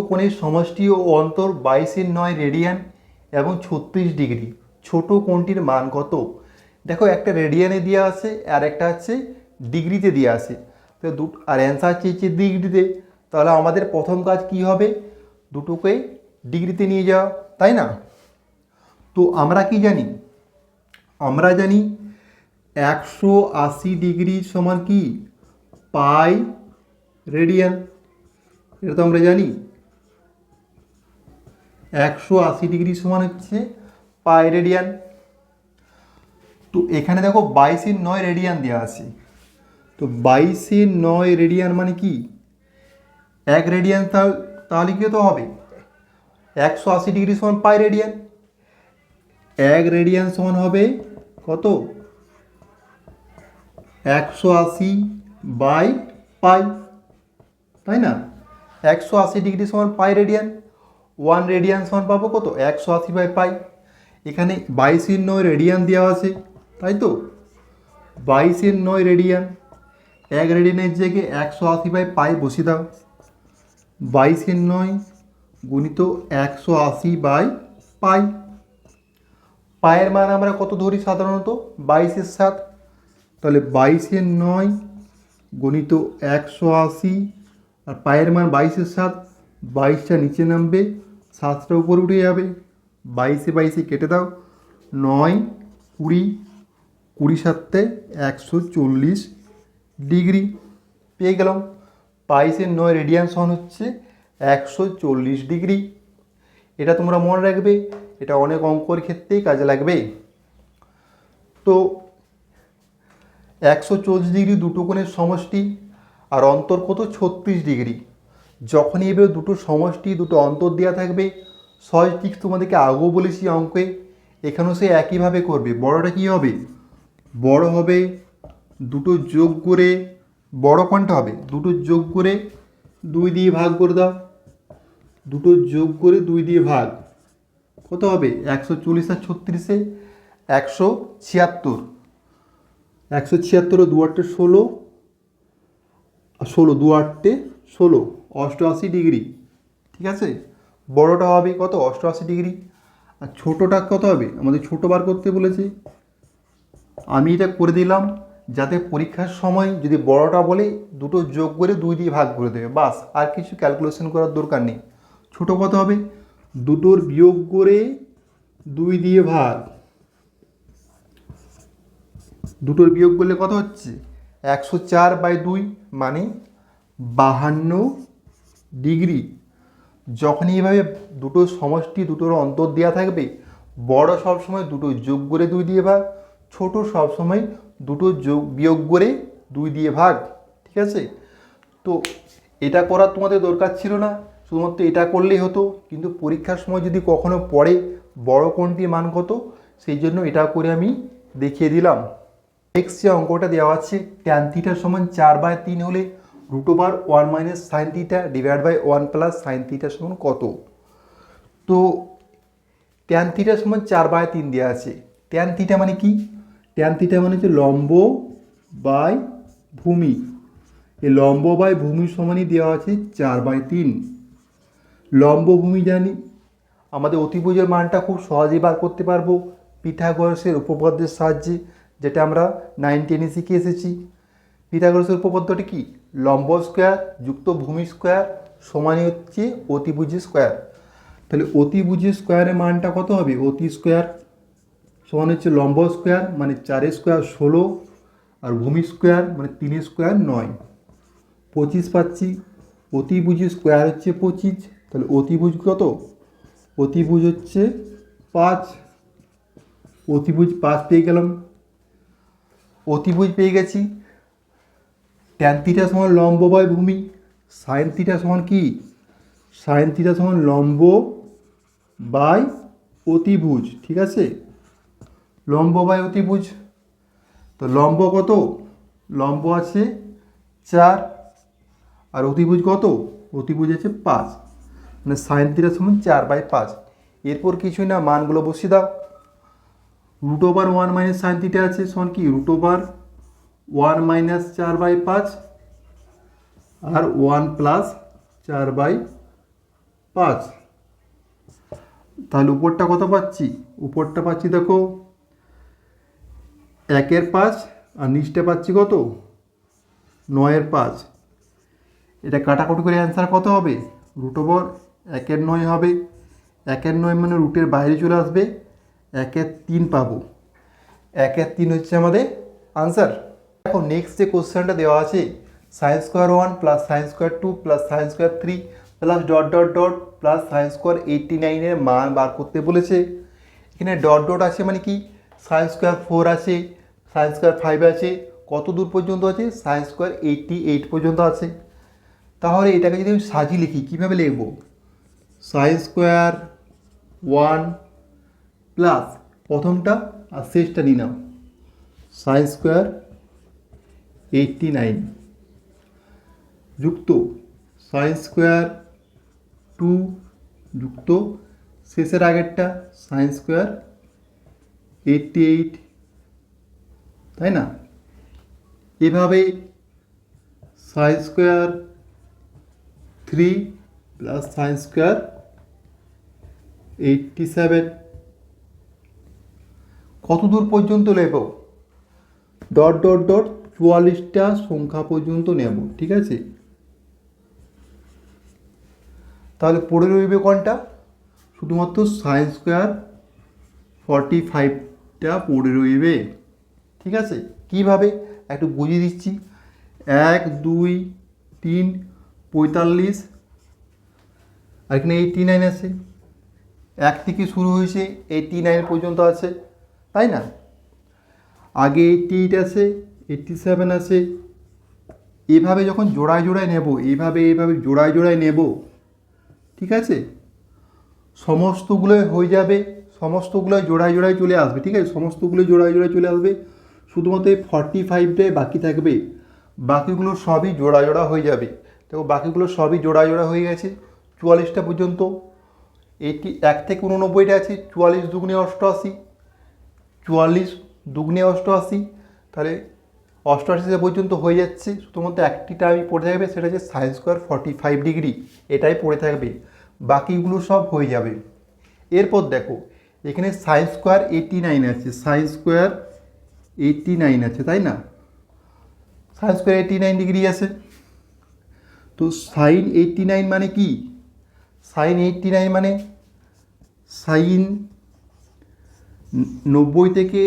কোণের সমষ্টি ও অন্তর বাইশের নয় রেডিয়ান এবং ছত্রিশ ডিগ্রি। ছোট কোণটির মান কত? দেখো, একটা রেডিয়ানে দেওয়া আছে আর একটা হচ্ছে ডিগ্রিতে দেওয়া আছে। তো দু আর অ্যান্সার চেয়েছে ডিগ্রিতে। তাহলে আমাদের প্রথম কাজ কি হবে? দুটোকে ডিগ্রিতে নিয়ে যাওয়া তাই না? তো আমরা কি জানি? আমরা জানি একশো আশি ডিগ্রি সমান কি? Pi radian. এটা তো আমরা জানি। একশো আশি ডিগ্রি সমান হচ্ছে পাই রেডিয়ান। তো এখানে দেখো বাইশের নয় রেডিয়ান দেওয়া আছে। তো বাইশের নয় রেডিয়ান মানে কি? এক রেডিয়ান তাহলে কি তো হবে? একশো আশি ডিগ্রি সমান পাই রেডিয়ান। এক রেডিয়ান সমান হবে কত? একশো আশি বাই পাই। তাই না? একশো আশি ডিগ্রি সমান পাই রেডিয়ান। ওয়ান রেডিয়ান সমান পাবো কত? একশো আশি বাই পাই এখানে বাইশের নয় রেডিয়ান দেওয়া আছে, তাই তো? বাইশের নয় রেডিয়ান এক রেডিয়ানের জায়গায় একশো আশি বাই পাই বসিয়ে দাও। বাইশের নয় গুণিত একশো আশি বাই পাই পায়ের মান আমরা কত ধরি সাধারণত? বাইশের সাত। তাহলে বাইশের নয় গণিত একশো আশি, আর পায়ের মান বাইশের সাত। বাইশটা নিচে নামবে, সাতটা উপরে উঠে যাবে। বাইশে বাইশে কেটে দাও। নয়, কুড়ি কুড়ি সাতে একশো চল্লিশ ডিগ্রি। পেয়ে গেলাম। বাইশের নয় রেডিয়ান সমান হচ্ছে একশো চল্লিশ ডিগ্রি। এটা তোমরা মনে রাখবে, এটা অনেক অঙ্কর ক্ষেত্রেই কাজে লাগবে। তো একশো চল্লিশ ডিগ্রি দুটো কোণের সমষ্টি, আর অন্তর কত? ছত্রিশ ডিগ্রি। যখনই এবার দুটো সমষ্টি, দুটো অন্তর দেওয়া থাকবে, সহজ ঠিক তোমাদেরকে আগেও বলেছি অঙ্কে, এখানেও সে একইভাবে করবে। বড়টা কী হবে? বড় হবে, দুটো যোগ করে, বড় কোনটা হবে? দুটো যোগ করে দুই দিয়ে ভাগ করে দাও। দুটো যোগ করে দুই দিয়ে ভাগ। কত হবে? একশো চল্লিশ আর ছত্রিশে একশো ছিয়াত্তর। একশো ছিয়াত্তর দু আটটে ষোলো ষোলো দু আটটে ষোলো। অষ্টআশি ডিগ্রি, ঠিক আছে? বড়টা হবে কত? অষ্টআশি ডিগ্রি। আর ছোটোটা কত হবে? আমাদের ছোটো বার করতে বলেছে। আমি এটা করে দিলাম, যাতে পরীক্ষার সময় যদি বড়টা বলে, দুটো যোগ করে দুই দিয়ে ভাগ করে দেবে। বাস, আর কিছু ক্যালকুলেশন করার দরকার নেই। ছোটো কত হবে? দুটোর বিয়োগ করে দুই দিয়ে ভাগ। দুটোর বিয়োগ করলে কত হচ্ছে? একশো চার বাই দুই মানে বাহান্ন ডিগ্রি। যখনই এভাবে দুটো সমষ্টি দুটোর অন্তর দেওয়া থাকবে, বড় সবসময় দুটো যোগ করে দুই দিয়ে ভাগ, ছোট সবসময় দুটো যোগ বিয়োগ করে দুই দিয়ে ভাগ, ঠিক আছে? তো এটা করার তোমাদের দরকার ছিল না, শুধুমাত্র এটা করলেই হতো, কিন্তু পরীক্ষার সময় যদি কখনো পড়ে বড় কোনটির মান কত, সেই জন্য এটা করে আমি দেখিয়ে দিলাম। নেক্সট যে অঙ্কটা দেওয়া আছে ট্যান সমান চার বাই তিন হলে root over one minus sine theta divide by one plus sine থিটার সমান কত? তো ট্যান থিটার সমান চার বাই তিন দেওয়া আছে। ট্যান থিটা মানে কি? ট্যান থিটা মানে হচ্ছে লম্ব বাই ভূমি। এই লম্ব বাই ভূমি সমানই দেওয়া আছে চার বাই তিন। লম্ব ভূমি জানি, আমাদের অতিভুজের মানটা খুব সহজেই বার করতে পারব পিথাগোরাসের উপপাদ্যের সাহায্যে, যেটা আমরা নাইন টেনে শিখে এসেছি। পিথাগোরাসের উপপাদ্যটি কি? লম্ব স্কোয়ার যুক্ত ভূমি স্কোয়ার সমানই হচ্ছে অতিভুজের স্কোয়ার। তাহলে অতিভুজের স্কোয়ারের মানটা কত হবে? অতি স্কোয়ার সমান হচ্ছে লম্ব স্কোয়ার মানে চারের স্কোয়ার ষোলো আর ভূমি স্কোয়ার মানে তিনের স্কোয়ার নয়। পঁচিশ পাচ্ছি। অতিভুজের স্কোয়ার হচ্ছে পঁচিশ, তাহলে অতিভুজ কত? অতিভুজ হচ্ছে পাঁচ। অতিভুজ পাঁচ পেয়ে গেলাম। অতিভুজ পেয়ে গেছি। ট্যান থিটা সমান লম্ব বাই ভূমি। সাইন থিটা সমান কি? সাইন থিটা সমান লম্ব বাই অতিভুজ, ঠিক আছে? লম্ব বাই অতিভুজ। তো লম্ব কত? লম্ব আছে চার। আর অতিভুজ কত? অতিভুজ আছে পাঁচ। মানে সাইন থিটা সমান চার বাই পাঁচ। এরপর কিছুই না, মানগুলো বসিয়ে দাও। Root over one minus sine theta আছে, সমান কি? রুট ওভার ওয়ান মাইনাস চার বাই পাঁচ আর ওয়ান প্লাস চার বাই পাঁচ তাহলে উপরটা কত পাচ্ছি? উপরটা পাচ্ছি দেখো একের পাঁচ আর নিচটা পাচ্ছি কত? নয়ের পাঁচ। এটা কাটাকুটি করে অ্যান্সার কত হবে? রুট ওভার একের নয় হবে। একের নয় মানে রুটের বাইরে চলে আসবে। একের তিন পাবো। একের তিন হচ্ছে আমাদের আনসার এখন নেক্সট যে কোশ্চেনটা দেওয়া আছে sine square one plus sine square two plus sine square three plus dot dot dot plus sine square eighty নাইনের মান বার করতে বলেছে। এখানে ডট ডট আছে মানে কি? সায়েন্স স্কোয়ার ফোর আছে সায়েন্স স্কোয়ার ফাইভ আছে, কত দূর পর্যন্ত আছে? সায়েন্স স্কোয়ার এইটটি এইট পর্যন্ত আছে। তাহলে এটাকে যদি আমি সাজিয়ে লিখি, কীভাবে লিখব? সায়েন্স স্কোয়ার ওয়ান প্লাস প্রথমটা আর শেষটা নিলাম। সায়েন্স স্কোয়ার এইটটি নাইন যুক্ত সায়েন্স স্কোয়ার টু যুক্ত শেষের আগেরটা সায়েন্স স্কোয়ার এইটটি এইট তাই না? এভাবে sine square three plus sine square eighty seven কত দূর পর্যন্ত নেব ডট ডট ডট চুয়াল্লিশটা সংখ্যা পর্যন্ত নেব, ঠিক আছে? তাহলে পড়ে রইবে কোনটা? শুধুমাত্র সায়েন্স স্কোয়ার ফর্টি ফাইভটা পড়ে রইবে, ঠিক আছে? কীভাবে? একটু বুঝিয়ে দিচ্ছি। এক, দুই, তিন, পঁয়তাল্লিশ, আর এখানে এইটটি নাইন আছে। এক থেকে শুরু হয়েছে এইটটি নাইন পর্যন্ত আছে, তাই না? আগে এইটটি এইট আছে এইটটি সেভেন আছে। এভাবে যখন জোড়ায় জোড়ায় নেব এইভাবে এইভাবে জোড়ায় জোড়ায় নেব, ঠিক আছে? সমস্তগুলো হয়ে যাবে সমস্তগুলো জোড়ায় জোড়ায় চলে আসবে, ঠিক আছে? সমস্তগুলো জোড়ায় জোড়ায় চলে আসবে, শুধুমাত্র এই ফর্টি ফাইভটাই বাকি থাকবে। বাকিগুলো সবই জোড়া জোড়া হয়ে যাবে। দেখো, বাকিগুলো সবই জোড়া জোড়া হয়ে গেছে। চুয়াল্লিশটা পর্যন্ত। এইটি এক থেকে উননব্বইটা আছে, চুয়াল্লিশ দুগুণে অষ্টআশি। চুয়াল্লিশ দুগুণে অষ্টআশি, তাহলে অষ্টআশি পর্যন্ত হয়ে যাচ্ছে। শুধুমাত্র একটিটা আমি পড়ে থাকবে, সেটা হচ্ছে sine square forty five degree. এটাই পড়ে থাকবে। বাকিগুলো সব হয়ে যাবে। এরপর দেখো, এখানে সায়েন্স স্কোয়ার এইটটি নাইন আছে। সায়েন্স স্কোয়ার এইটটি নাইন আছে, তাই না? Sine square eighty nine degree আছে। তো সাইন এইটটি নাইন মানে কি? সাইন এইটটি নাইন মানে সাইন নব্বই থেকে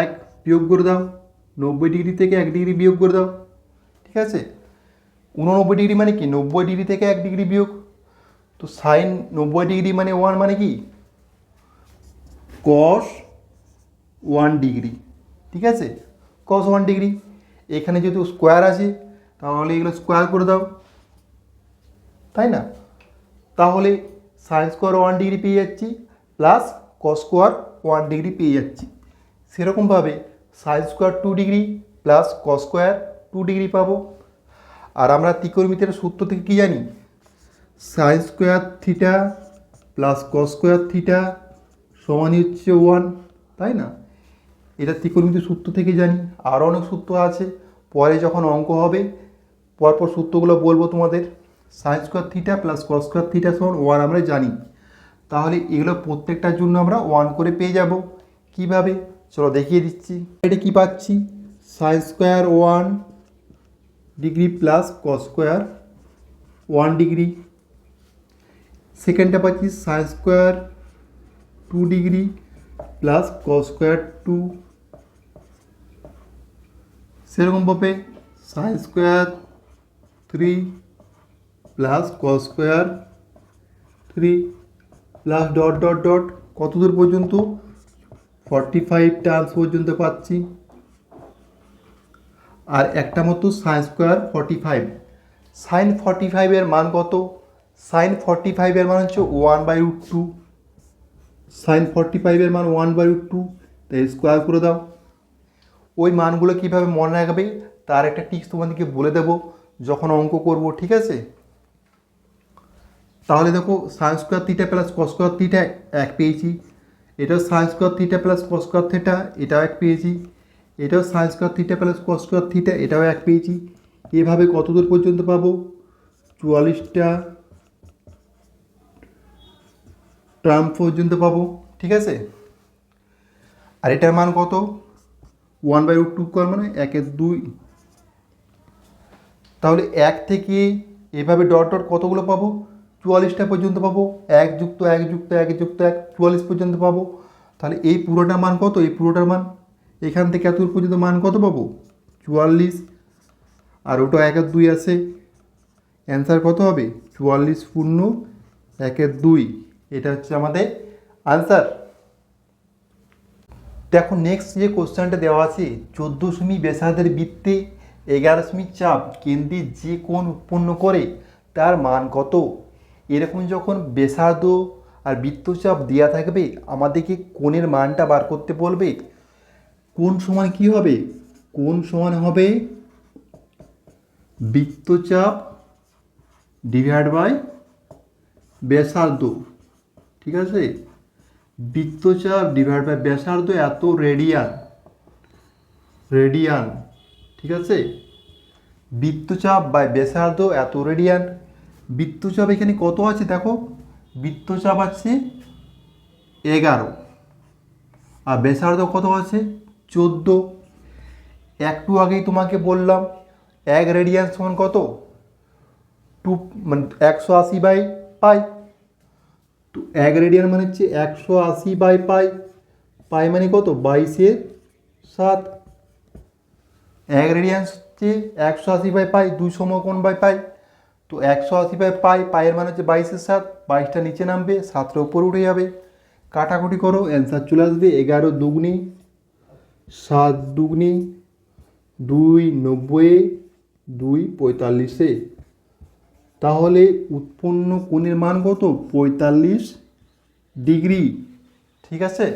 এক বিয়োগ করে দাও। নব্বই ডিগ্রি থেকে এক ডিগ্রি বিয়োগ করে দাও, ঠিক আছে? উননব্বই ডিগ্রি মানে কি? নব্বই ডিগ্রি থেকে এক ডিগ্রি বিয়োগ। তো সাইন নব্বই ডিগ্রি মানে ওয়ান মানে কি? কস ওয়ান ডিগ্রি ঠিক আছে? কস ওয়ান ডিগ্রি এখানে যেহেতু স্কোয়ার আছে, তাহলে এগুলো স্কোয়ার করে দাও। তাই না? তাহলে সাইন স্কোয়ার ওয়ান ডিগ্রি পেয়ে যাচ্ছি plus cos square one degree পেয়ে যাচ্ছি। সেরকমভাবে sine square two degree plus cos square two degree পাবো। আর আমরা ত্রিকোণমিতির সূত্র থেকে কী জানি? Sine square theta plus cos square theta সমানই হচ্ছে ওয়ান তাই না? এটা ত্রিকোণমিতির সূত্র থেকে জানি। আরও অনেক সূত্র আছে। পরে যখন অঙ্ক হবে, পরপর সূত্রগুলো বলব তোমাদের। Sine square theta plus cos square theta সমান ওয়ান আমরা জানি। তাহলে এগুলো প্রত্যেকটার জন্য আমরা ওয়ান করে পেয়ে যাব। কীভাবে? চলো দেখিয়ে দিচ্ছি। এটা কি পাচ্ছি? Sine square one degree plus cos square one degree সেকেন্ডটা পাচ্ছি sine square two degree plus cos square two সেরকমভাবে sine square three plus cos square three plus dot dot dot কত দূর পর্যন্ত? ফর্টি ফাইভ টার্মস পর্যন্ত পাচ্ছি। আর একটা মতো sine square forty five sine forty ফাইভের মান কত? সাইন ফর্টি ফাইভের মান হচ্ছে one by root two sine forty ফাইভের মান ওয়ান বাই রুট টু তাই স্কোয়ার করে দাও। ওই মানগুলো কীভাবে মনে রাখবে? তার একটা টিক্স তোমাদেরকে বলে দেবো, যখন অঙ্ক করব, ঠিক আছে? তাহলে দেখো sine square theta plus cos square theta এক পেয়েছি। এটাও sine square theta plus cos square theta এটাও এক পেয়েছি। এটাও sine square theta plus cos square theta এটাও এক পেয়েছি। এভাবে কত দূর পর্যন্ত পাবো? চুয়াল্লিশটা টার্ম পর্যন্ত পাবো, ঠিক আছে? আর এটার মান কত? ওয়ান বাই রুট টু কর মানে একের দুই। তাহলে এক থেকে এভাবে ডট ডট কতগুলো পাবো? চুয়াল্লিশটা পর্যন্ত পাবো। এক যুক্ত এক যুক্ত এক যুক্ত এক চুয়াল্লিশ পর্যন্ত পাবো। তাহলে এই পুরোটার মান কত? এই পুরোটার মান? এখান থেকে এত পর্যন্ত মান কত পাবো? চুয়াল্লিশ। আর ওটা একের দুই আছে। অ্যান্সার কত হবে? চুয়াল্লিশ পূর্ণ একের দুই। এটা হচ্ছে আমাদের আনসার দেখো নেক্সট যে কোশ্চেনটা দেওয়া আছে, চোদ্দ সেমি ব্যাসার্ধের বৃত্তে এগারো সেমি চাপ কেন্দ্রে যে কোণ উৎপন্ন করে, তার মান কত? এরকম যখন ব্যাসার্ধ আর বৃত্তচাপ দেওয়া থাকবে, আমাদেরকে কোণের মানটা বার করতে বলবে, কোন সমান কি হবে? কোন সমান হবে? বৃত্তচাপ ডিভাইড বাই ব্যাসার্ধ ঠিক আছে? বৃত্তচাপ ডিভাইড বাই ব্যাসার্ধ এত রেডিয়ান রেডিয়ান ঠিক আছে? বৃত্তচাপ বাই ব্যাসার্ধ এত রেডিয়ান বৃত্তচাপ এখানে কত আছে দেখো? বৃত্তচাপ আছে এগারো। আর ব্যাসার্ধ কত আছে? চোদ্দ। একটু আগেই তোমাকে বললাম, এক রেডিয়ান সমান কত? টু মানে একশো আশি বাই পাই। তো এক রেডিয়ান মানে হচ্ছে একশো আশি বাই পাই। পাই মানে কত? বাইশের সাত। এক রেডিয়ান হচ্ছে একশো আশি বাই পাই, দুই সমকোণ বাই পাই। তো একশো আশি বাই পাই পায়ের মানে হচ্ছে বাইশের সাত, বাইশটা নিচে নামবে সাতটা উপরে উঠে যাবে। কাটাকুটি করো অ্যান্সার চলে আসবে, এগারো দুগুনি, সাত দুগুনি, দুই নব্বই, দুই পঁয়তাল্লিশে। তাহলে উৎপন্ন কোণের মান কত? পঁয়তাল্লিশ ডিগ্রি। ঠিক আছে?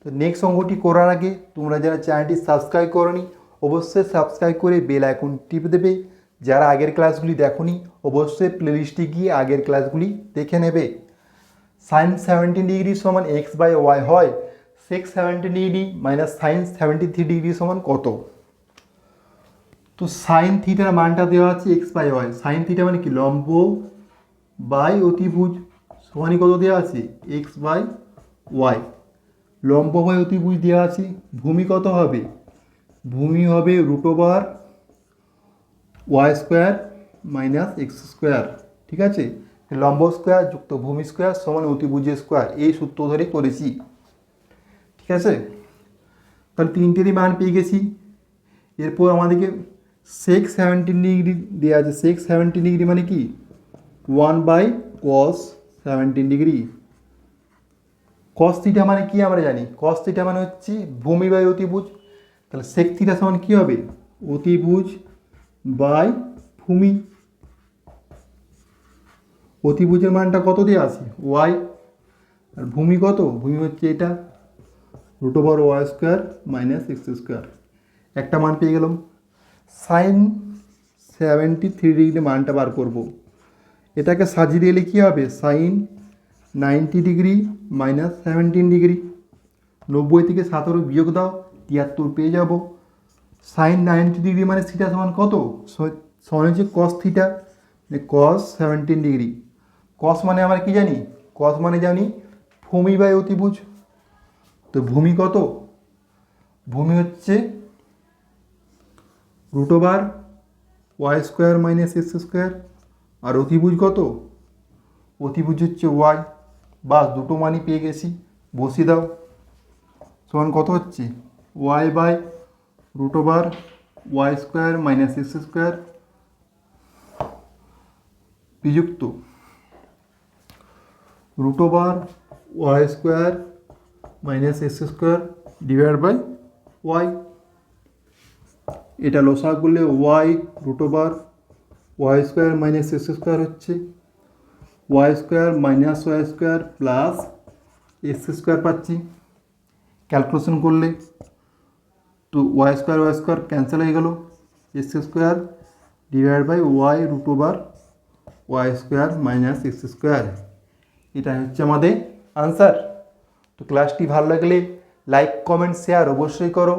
তো নেক্সট অঙ্কটি করার আগে তোমরা যারা চ্যানেলটি সাবস্ক্রাইব করনি, অবশ্যই সাবস্ক্রাইব করে বেল আইকন টিপে দেবে। যারা আগের ক্লাসগুলি দেখোনি, অবশ্যই প্লেলিস্টে গিয়ে আগের ক্লাসগুলি দেখে নেবে। সাইন সেভেন্টিন ডিগ্রি সমান এক্স বাই ওয়াই হয় sec seventeen degree minus sine seventy three degree সমান কত? তো সাইন থিটার মানটা দেওয়া আছে X by Y sine theta মানে কি? লম্ব বাই অতিভুজ সমানই কত দেওয়া আছে? এক্স বাই ওয়াই লম্ব বাই অতিভুজ দেওয়া আছে। ভূমি কত হবে? ভূমি হবে root over Y square minus X square ঠিক আছে? লম্ব স্কোয়ার যুক্ত ভূমি স্কোয়ার সমান অতিভুজের স্কোয়ার এই সূত্র ধরে করেছি। ঠিক আছে? তাহলে তিনটেরই মান পেয়ে গেছি। এরপর আমাদেরকে সেক সেভেন্টিন ডিগ্রি দেওয়া আছে। সেক সেভেন্টিন ডিগ্রি মানে কি? One by cos seventeen degree cos theta মানে কি আমরা জানি? কস থিটা মানে হচ্ছে ভূমি বাই অতিভুজ। তাহলে সেক থিটা সমান কী হবে? অতিভুজ বাই ভূমি। অতিভুজের মানটা কত দেওয়া আছে ওয়াই। আর ভূমি কত? ভূমি হচ্ছে এটা। Root over Y square minus X square. একটা মান পেয়ে গেলাম। সাইন সেভেন্টি থ্রি ডিগ্রি মানটা বার করব। এটাকে সাজিয়ে দিলে কী হবে? Sine ninety degree minus seventeen degree. নব্বই থেকে সতেরো বিয়োগ দাও, তিয়াত্তর পেয়ে যাব। সাইন নাইনটি ডিগ্রি মানে থিটা সমান কত? সমান হচ্ছে cos theta cos seventeen degree cos মানে আমরা কি জানি? কস মানে জানি ভূমি বাই অতিভুজ তো ভূমি কত? ভূমি হচ্ছে root over Y square minus X square আর অতিভুজ কত? অতিভুজ হচ্ছে ওয়াই বাস, দুটো মানই পেয়ে গেছি। বসিয়ে দাও। সমান কত হচ্ছে? Y by root over y square minus x square বিযুক্ত। Root over y square minus x square divide by y এটা লোসা করলে y root over y square minus x square হচ্ছে। Y square minus y square plus x square পাচ্ছি। Calculation করলে তো y square y square cancel হয়ে গেল। X square divide by y root over y square minus x square এটা হচ্ছে আমাদের answer তো ক্লাসটি ভালো লাগলে লাইক কমেন্ট শেয়ার অবশ্যই করো।